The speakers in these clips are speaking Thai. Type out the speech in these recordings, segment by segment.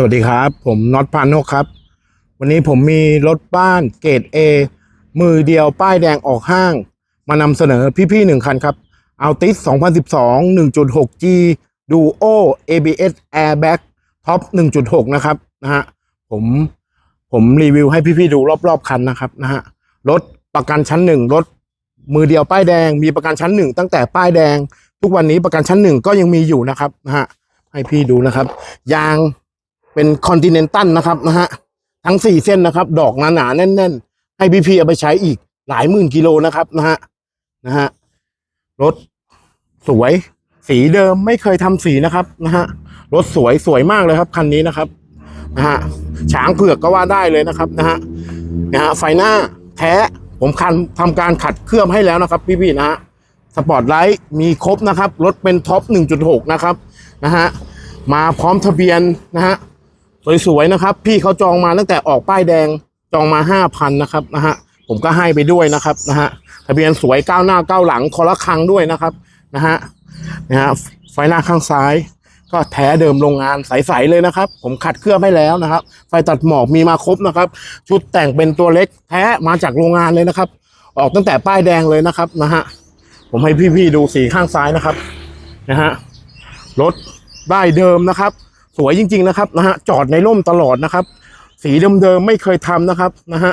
สวัสดีครับ ผมน็อตพานกครับ วันนี้ผมมีรถบ้านเกรด A มือเดียวป้ายแดงออกห้าง มานำเสนอพี่ๆหนึ่งคันครับ Altis 2012 1.6G Duo ABS Airbag Top 1.6 นะครับนะฮะผมผมรีวิวให้พี่ๆดูรอบๆคันนะครับนะฮะรถประกันชั้นหนึ่งรถมือเดียวป้ายแดง มีประกันชั้นหนึ่งตั้งแต่ป้ายแดง ทุกวันนี้ประกันชั้นหนึ่งก็ยังมีอยู่นะครับนะฮะให้พี่ดูนะครับ ยาง เป็นคอนติเนนตัลนะครับนะฮะทั้งสี่เส้นนะครับ ดอกหนาๆแน่น ๆ ให้พี่พีเอาไปใช้อีกหลายหมื่นกิโลนะครับนะฮะนะฮะรถสวย สีเดิมไม่เคยทำสีนะครับนะฮะรถสวยสวยมากเลยครับคันนี้นะครับนะฮะช้างเผือกก็ว่าได้เลยนะครับนะฮะนะฮะไฟหน้าแท้ผมคันทำการขัดเคลือบให้แล้วนะครับ พี่ๆนะฮะสปอร์ตไลท์มีครบนะครับ รถเป็นท็อป 1.6 นะครับนะฮะมาพร้อมทะเบียนนะฮะ สวยๆนะครับ พี่เขาจองมาตั้งแต่ออกป้ายแดงจองมาห้าพันนะครับนะฮะผมก็ให้ไปด้วยนะครับนะฮะทะเบียนสวยก้าวหน้าก้าวหลังคอละครังด้วยนะครับนะฮะนะฮะไฟหน้าข้างซ้าย ก็แท้เดิมโรงงานใสๆเลยนะครับ ผมขัดเคลือบให้แล้วนะครับ ไฟตัดหมอกมีมาครบนะครับ ชุดแต่งเป็นตัวเล็กแท้มาจากโรงงานเลยนะครับ ออกตั้งแต่ป้ายแดงเลยนะครับนะฮะผมให้พี่ๆดูสีข้างซ้ายนะครับนะฮะรถได้เดิมนะครับ สวยจริง ๆ นะครับนะฮะจอดในร่มตลอดนะครับ สีเดิมๆไม่เคยทำนะครับนะฮะ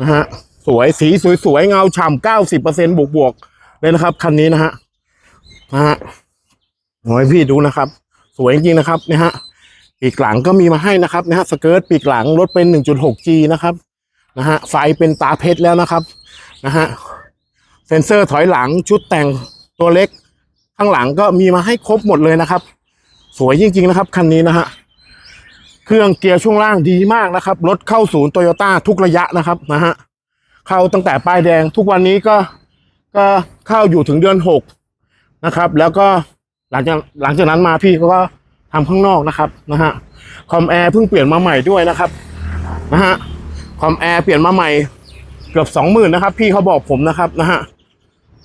นะฮะสวยสีสวยๆเงาฉ่ำเก้าสิบเปอร์เซ็นบวกบวกเลยนะครับ คันนี้นะฮะนะฮะโอ้ยพี่ดูนะครับ สวยจริงๆนะครับนะฮะปีกหลังก็มีมาให้นะครับนะฮะสเกิร์ตปีกหลังรถเป็น 1.6G นะครับนะฮะไฟเป็นตาเพชรแล้วนะครับนะฮะเซ็นเซอร์ถอยหลังชุดแต่งตัวเล็ก ข้างหลังก็มีมาให้ครบหมดเลยนะครับ วยจริง ๆ นะครับ คันนี้นะฮะ เครื่องเกียร์ช่วงล่างดีมากนะครับ รถเข้าศูนย์โตโยต้าทุกระยะนะครับนะฮะ เข้าตั้งแต่ป้ายแดงทุกวันนี้ก็ก็เข้าอยู่ถึงเดือนหกนะครับ แล้วก็หลังจากหลังจากนั้นมาพี่เขาก็ทำข้างนอกนะครับนะฮะคอมแอร์เพิ่งเปลี่ยนมาใหม่ด้วยนะครับนะฮะคอมแอร์เปลี่ยนมาใหม่เกือบสองหมื่นนะครับ พี่เขาบอกผมนะครับนะฮะ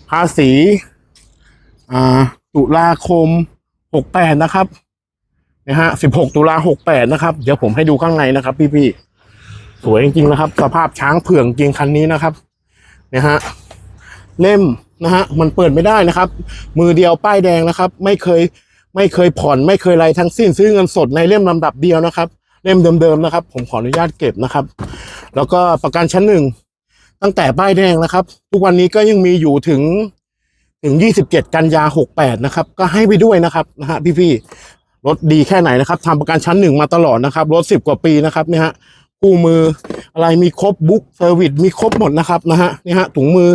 ภาษีอ่าตุลาคมหกแปดนะครับ นะฮะสิบหกตุลาหกแปดนะครับ เดี๋ยวผมให้ดูข้างในนะครับ พี่ๆ สวยจริงๆนะครับ สภาพช้างเผือกจริงคันนี้นะครับนะฮะเล่มนะฮะมันเปิดไม่ได้นะครับ มือเดียวป้ายแดงนะครับ ไม่เคยไม่เคยผ่อน ไม่เคยอะไรทั้งสิ้นซื้อเงินสดในเล่มลำดับเดียวนะครับ เล่มเดิมๆนะครับ ผมขออนุญาตเก็บนะครับ แล้วก็ประกันชั้นหนึ่งตั้งแต่ป้ายแดงนะครับ ทุกวันนี้ก็ยังมีอยู่ถึงถึง 27 กันยา 68 นะครับ ก็ให้ไปด้วยนะครับนะฮะพี่ๆ รถดีแค่ไหนนะครับทำประกันชั้นหนึ่งมาตลอดนะครับ รถ10กว่าปีนะครับเนี่ยฮะคู่มืออะไรมีครบบุ๊กเซอร์วิสมีครบหมดนะครับนะฮะนี่ฮะถุงมือ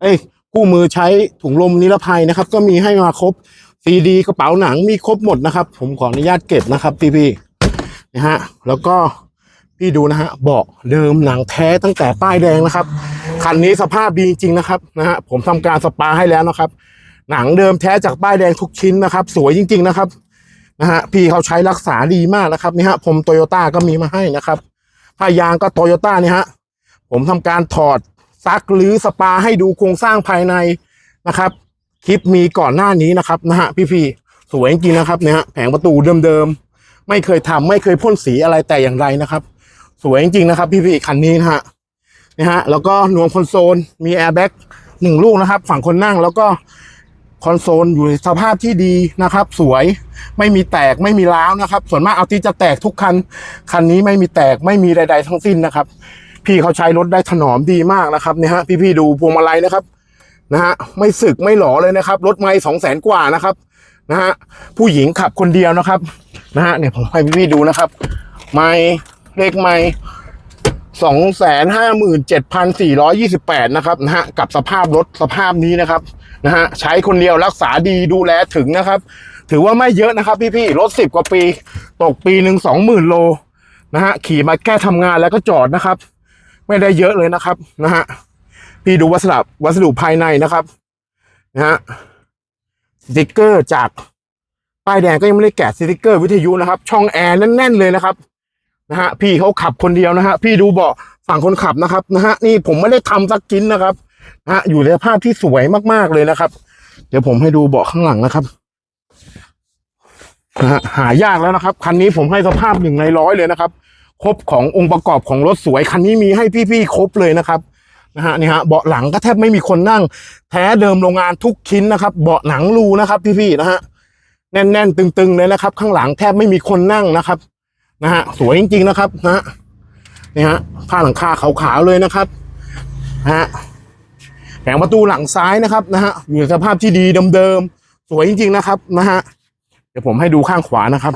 เอ้ยคู่มือใช้ถุงลมนิรภัยนะครับ ก็มีให้มาครบซีดีกระเป๋าหนังมีครบหมดนะครับ ผมขออนุญาตเก็บนะครับพี่ๆนะฮะแล้วก็พี่ดูนะฮะเบาะเดิมหนังแท้ตั้งแต่ป้ายแดงนะครับคันนี้สภาพดีจริงนะครับนะฮะผมทำการสปาให้แล้วนะครับ หนังเดิมแท้จากป้ายแดงทุกชิ้นนะครับ สวยจริง ๆ นะครับ นะฮะพี่เขาใช้รักษาดีมากนะครับนี่ฮะผมโตโยต้าก็มีมาให้นะครับผ้ายางก็โตโยต้านี่ฮะผมทำการถอดซักหรือสปาให้ดูโครงสร้างภายในนะครับ คลิปมีก่อนหน้านี้นะครับนะฮะพี่ๆสวยจริงนะครับเนี่ยฮะแผงประตูเดิมๆไม่เคยทำไม่เคยพ่นสีอะไรแต่อย่างไรนะครับ สวยจริงๆนะครับ พี่ๆคันนี้นะฮะนะฮะแล้วก็หน่วงคอนโซลมีแอร์แบ็กหนึ่งลูกนะครับ ฝั่งคนนั่งแล้วก็ คอนโซลอยู่ในสภาพที่ดีนะครับ สวยไม่มีแตกไม่มีร้าวนะครับ ส่วนมากเอาที่จะแตกทุกคัน คันนี้ไม่มีแตกไม่มีใด ๆ ทั้งสิ้นนะครับ พี่เขาใช้รถได้ถนอมดีมากนะครับเนี่ยฮะพี่ๆดูพวงมาลัยนะครับนะฮะไม่สึกไม่หลอเลยนะครับ รถไม่สองแสนกว่านะครับนะฮะผู้หญิงขับคนเดียวนะครับนะฮะเนี่ยผมให้พี่ๆดูนะครับ ไม่เลขไม่ สองแสนห้าหมื่นเจ็ดพันสี่ร้อยี่สิบแปดนะครับนะฮะกับสภาพรถสภาพนี้นะครับนะฮะใช้คนเดียวรักษาดีดูแลถึงนะครับ ถือว่าไม่เยอะนะครับพี่ๆรถสิบกว่าปี ตกปีหนึ่งสองหมื่นโลนะฮะขี่มาแค่ทำงานแล้วก็จอดนะครับ ไม่ได้เยอะเลยนะครับนะฮะพี่ดูวัสดุวัสดุภายในนะครับนะฮะสติกเกอร์จากป้ายแดงก็ยังไม่ได้แกะสติกเกอร์วิทยุนะครับ ช่องแอร์แน่นๆเลยนะครับ นะฮะพี่เขาขับคนเดียวนะฮะพี่ดูเบาะฝั่งคนขับนะครับนะฮะนี่ผมไม่ได้ทำสักชิ้นนะครับนะฮะอยู่ในสภาพที่สวยมากๆเลยนะครับ เดี๋ยวผมให้ดูเบาะข้างหลังนะครับนะฮะหายากแล้วนะครับคันนี้ผมให้สภาพหนึ่งในร้อยเลยนะครับ ครบขององค์ประกอบของรถสวยคันนี้มีให้พี่ๆครบเลยนะครับนะฮะนี่ฮะเบาะหลังก็แทบไม่มีคนนั่ง แท้เดิมโรงงานทุกชิ้นนะครับ เบาะหนังรูนะครับ พี่ๆนะฮะแน่นๆตึงๆเลยนะครับ ข้างหลังแทบไม่มีคนนั่งนะครับ นะฮะสวยจริง ๆ นะครับนะฮะนี่ฮะผ้าหลังคาขาวๆเลยนะครับนะฮะแผงประตูหลังซ้ายนะครับนะฮะอยู่ในสภาพที่ดีเดิมๆสวยจริง ๆ นะครับนะฮะเดี๋ยวผมให้ดูข้างขวานะครับ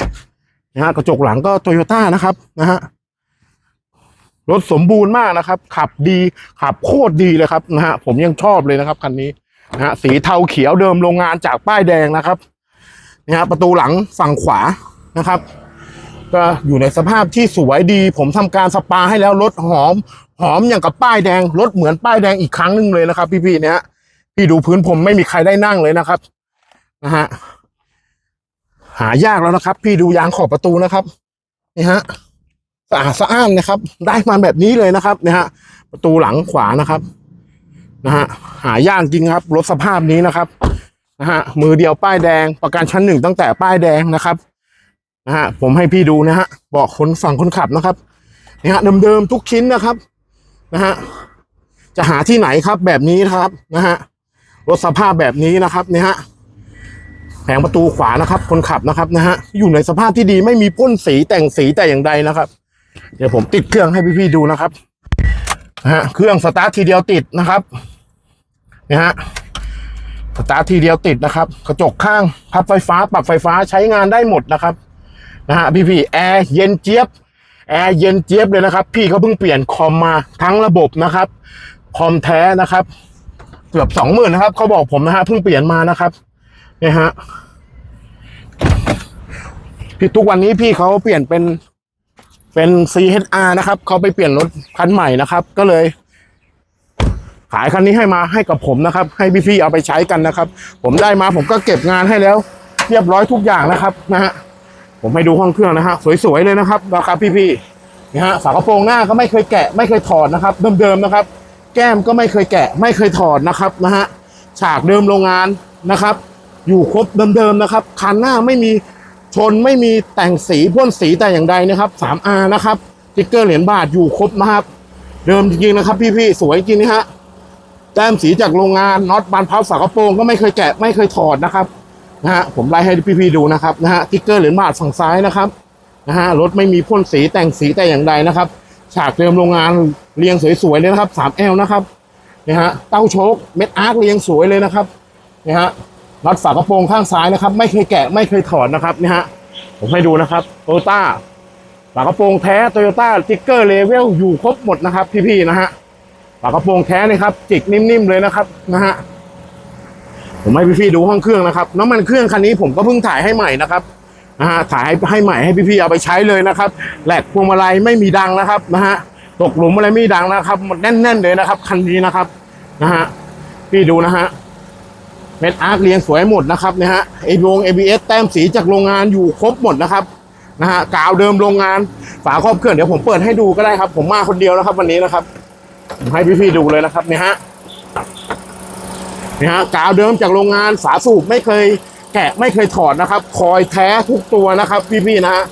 นะฮะกระจกหลังก็โตโยต้านะครับนะฮะรถสมบูรณ์มากนะครับ ขับดีขับโคตรดีเลยครับนะฮะผมยังชอบเลยนะครับคันนี้นะฮะสีเทาเขียวเดิมโรงงานจากป้ายแดงนะครับนะฮะประตูหลังฝั่งขวานะครับ ก็อยู่ในสภาพที่สวยดี ผมทำการสปาให้แล้วรถหอม หอมอย่างกับป้ายแดงรถเหมือนป้ายแดงอีกครั้งหนึ่งเลยนะครับ พี่ๆเนี่ยพี่ดูพื้นผมไม่มีใครได้นั่งเลยนะครับนะฮะหายากแล้วนะครับ พี่ดูยางขอบประตูนะครับนี่ฮะสะอาดสะอ้านนะครับ ได้มาแบบนี้เลยนะครับนี่ยฮะประตูหลังขวานะครับนะฮะหายากจริงครับรถสภาพนี้นะครับนะฮะมือเดียวป้ายแดงประกันชั้นหนึ่งตั้งแต่ป้ายแดงนะครับ นะฮะผมให้พี่ดูนะฮะบอกคนฝั่งคนขับนะครับนี่ฮะเดิมๆทุกชิ้นนะครับนะฮะจะหาที่ไหนครับแบบนี้ครับนะฮะรถสภาพแบบนี้นะครับเนี่ยฮะแผงประตูขวานะครับ คนขับนะครับนะฮะอยู่ในสภาพที่ดีไม่มีพ่นสีแต่งสีแต่อย่างใดนะครับ เดี๋ยวผมติดเครื่องให้พี่ๆดูนะครับนะฮะเครื่องสตาร์ททีเดียวติดนะครับเนี่ยฮะสตาร์ททีเดียวติดนะครับ กระจกข้างพับไฟฟ้า ปรับไฟฟ้าใช้งานได้หมดนะครับ นะฮะพี่ๆแอร์เย็นเจี๊ยบแอร์เย็นเจี๊ยบเลยนะครับ พี่เขาเพิ่งเปลี่ยนคอมมาทั้งระบบนะครับคอมแท้นะครับ เกือบสองหมื่นนะครับเขาบอกผมนะฮะเพิ่งเปลี่ยนมานะครับเนี่ยฮะพี่ทุกวันนี้พี่เขาเปลี่ยนเป็นเป็น CHR นะครับเขาไปเปลี่ยนรถคันใหม่นะครับ ก็เลย ขายคันนี้ให้มาให้กับผมนะครับ ให้พี่ๆเอาไปใช้กันนะครับ ผมได้มาผมก็เก็บงานให้แล้ว เรียบร้อยทุกอย่างนะครับนะฮะ ผมให้ดูห้องเครื่องนะฮะสวยๆเลยนะครับนะครับพี่ๆนะฮะฝากระโปรงหน้าก็ไม่เคยแกะ ไม่เคยถอดนะครับเดิมๆนะครับ แก้มก็ไม่เคยแกะ ไม่เคยถอดนะครับนะฮะฉากเดิมโรงงานนะครับ อยู่ครบเดิมๆนะครับคันหน้าไม่มีชนไม่มีแต่งสีพ่นสีแต่อย่างใดนะครับ 3R นะครับติ๊กเกอร์เหรียญบาทอยู่ครบนะครับ เดิมจริงๆนะครับพี่ๆสวยจริงนะฮะแต้มสีจากโรงงานน็อตบานพับฝากระโปรงก็ไม่เคยแกะไม่เคยถอดนะครับ นะฮะผมไล่ให้พี่ๆดูนะครับนะฮะติ๊กเกอร์เหรียญบาทฝั่งซ้ายนะครับนะฮะรถไม่มีพ่นสีแต่งสีแต่อย่างใดนะครับ ฉากเดิมโรงงานเรียงสวยๆเลยนะครับ 3L นะครับนะฮะเต้าโชคเม็ดอาร์คเรียงสวยเลยนะครับนะฮะน็อตฝากระโปรงข้างซ้ายนะครับ ไม่เคยแกะไม่เคยถอดนะครับนะฮะผมให้ดูนะครับโตโยต้าฝากระโปรงแท้โตโยต้าติ๊กเกอร์เลเวลอยู่ครบหมดนะครับ พี่ๆนะฮะฝากระโปรงแท้นะครับจิกนิ่มๆเลยนะครับนะฮะ ผมให้พี่ๆดูห้องเครื่องนะครับน้ำมันเครื่องคันนี้ผมก็เพิ่งถ่ายให้ใหม่นะครับนะฮะถ่ายให้ใหม่ให้พี่ๆเอาไปใช้เลยนะครับแหลกพวงมาลัยไม่มีดังนะครับนะฮะตกหลุมอะไรไม่ดังนะครับมันแน่นๆเลยนะครับ คันนี้นะครับนะฮะพี่ดูนะฮะเม็ดอาร์คเรียงสวยหมดนะครับนะฮะเอวง ABS แต้มสีจากโรงงานอยู่ครบหมดนะครับนะฮะกาวเดิมโรงงาน ฝาครอบเครื่องเดี๋ยวผมเปิดให้ดูก็ได้ครับ ผมมาคนเดียวนะครับ วันนี้นะครับผมให้พี่ๆดูเลยนะครับเนี่ยฮะ นะฮะกาวเดิมจากโรงงานฝาสูบไม่เคยแกะไม่เคยถอดนะครับ คอยแท้ทุกตัวนะครับ พี่ๆนะฮะ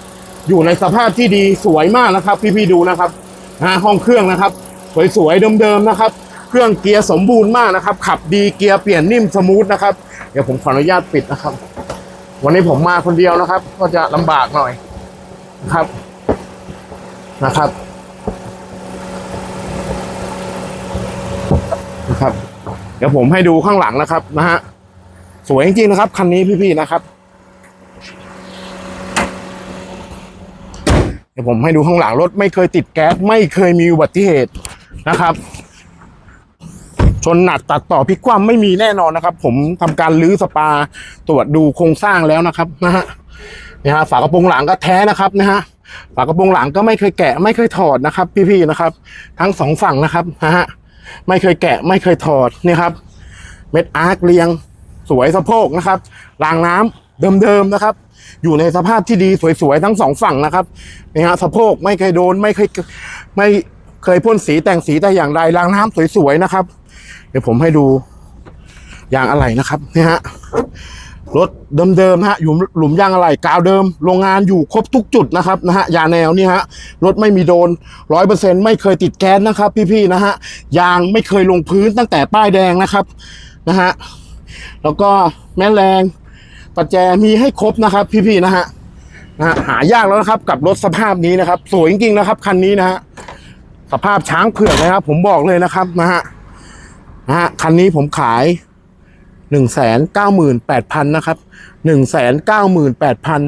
อยู่ในสภาพที่ดีสวยมากนะครับ พี่ๆดูนะครับนะฮะห้องเครื่องนะครับ สวยๆเดิมๆนะครับ เครื่องเกียร์สมบูรณ์มากนะครับ ขับดีเกียร์เปลี่ยนนิ่มสมูทนะครับเดี๋ยวผมขออนุญาตปิดนะครับ วันนี้ผมมาคนเดียวนะครับ ก็จะลำบากหน่อยนะครับนะครับนะครับ เดี๋ยวผมให้ดูข้างหลังนะครับนะฮะสวยจริงๆนะครับ คันนี้พี่ๆนะครับ เดี๋ยวผมให้ดูข้างหลังรถไม่เคยติดแก๊สไม่เคยมีอุบัติเหตุนะครับ ชนหนักตัดต่อพลิกคว่ำไม่มีแน่นอนนะครับ ผมทำการลื้อสปาตรวจดูโครงสร้างแล้วนะครับนะฮะเนี่ยฮะฝากระโปรงหลังก็แท้นะครับนะฮะฝากระโปรงหลังก็ไม่เคยแกะไม่เคยถอดนะครับ พี่ๆนะครับ ทั้งสองฝั่งนะครับนะฮะ ไม่เคยแกะไม่เคยถอดนี่ครับ เม็ดอาร์คเรียงสวยสะโพกนะครับรางน้ำเดิมๆนะครับ อยู่ในสภาพที่ดีสวยๆทั้งสองฝั่งนะครับนี่ฮะสะโพกไม่เคยโดนไม่เคยไม่เคยพ่นสีแต่งสีแต่อย่างใดรางน้ำสวยๆนะครับ เดี๋ยวผมให้ดูยางอะไรนะครับนี่ฮะ รถเดิมๆนะฮะอยู่หลุมยางอะไรกาวเดิม โรงงานอยู่ครบทุกจุดนะครับนะฮะยาแนวนี่ฮะรถไม่มีโดนร้อยเปอร์เซ็นไม่เคยติดแก๊สนะครับ พี่ๆนะฮะยางไม่เคยลงพื้นตั้งแต่ป้ายแดงนะครับนะฮะแล้วก็แม่แรงประแจมีให้ครบนะครับ พี่ๆนะฮะนะฮะหายากแล้วนะครับกับรถสภาพนี้นะครับ สวยจริงๆนะครับคันนี้นะฮะสภาพช้างเผือกเลยครับ ผมบอกเลยนะครับนะฮะนะฮะคันนี้ผมขาย หนึ่งแสนเก้าหมื่นแปดพันนะครับหนึ่งแสนเก้าหมื่นแปดพัน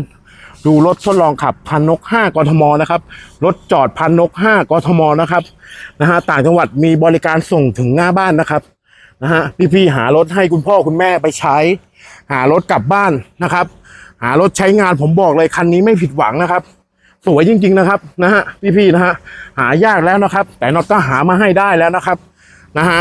ดูรถทดลองขับพันนกห้ากทมนะครับ รถจอดพันนกห้ากทมนะครับนะฮะต่างจังหวัดมีบริการส่งถึงหน้าบ้านนะครับนะฮะพี่ๆหารถให้คุณพ่อคุณแม่ไปใช้ หารถกลับบ้านนะครับ หารถใช้งานผมบอกเลยคันนี้ไม่ผิดหวังนะครับ สวยจริง ๆนะครับนะฮะพี่ๆนะฮะหายากแล้วนะครับ แต่น็อตก็หามาให้ได้แล้วนะครับนะฮะ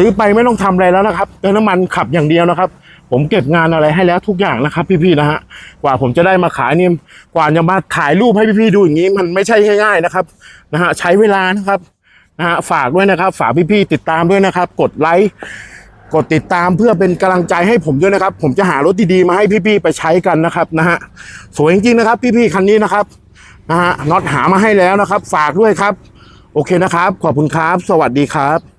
ซื้อไปไม่ต้องทำอะไรแล้วนะครับเติมน้ำมันขับอย่างเดียวนะครับ ผมเก็บงานอะไรให้แล้วทุกอย่างนะครับ พี่ๆนะฮะกว่าผมจะได้มาขายเนี่ยกว่าจะมาถ่ายรูปให้พี่ๆดูอย่างนี้ มันไม่ใช่ง่าย ๆนะครับนะฮะใช้เวลานะครับนะฮะฝากด้วยนะครับ ฝากพี่ๆติดตามด้วยนะครับ กดไลค์กดติดตามเพื่อเป็นกำลังใจให้ผมด้วยนะครับ ผมจะหารถดีๆมาให้พี่ๆไปใช้กันนะครับนะฮะสวยจริงๆนะครับ พี่ๆคันนี้นะครับนะฮะน็อตหามาให้แล้วนะครับ ฝากด้วยครับ โอเคนะครับ ขอบคุณครับ สวัสดีครับ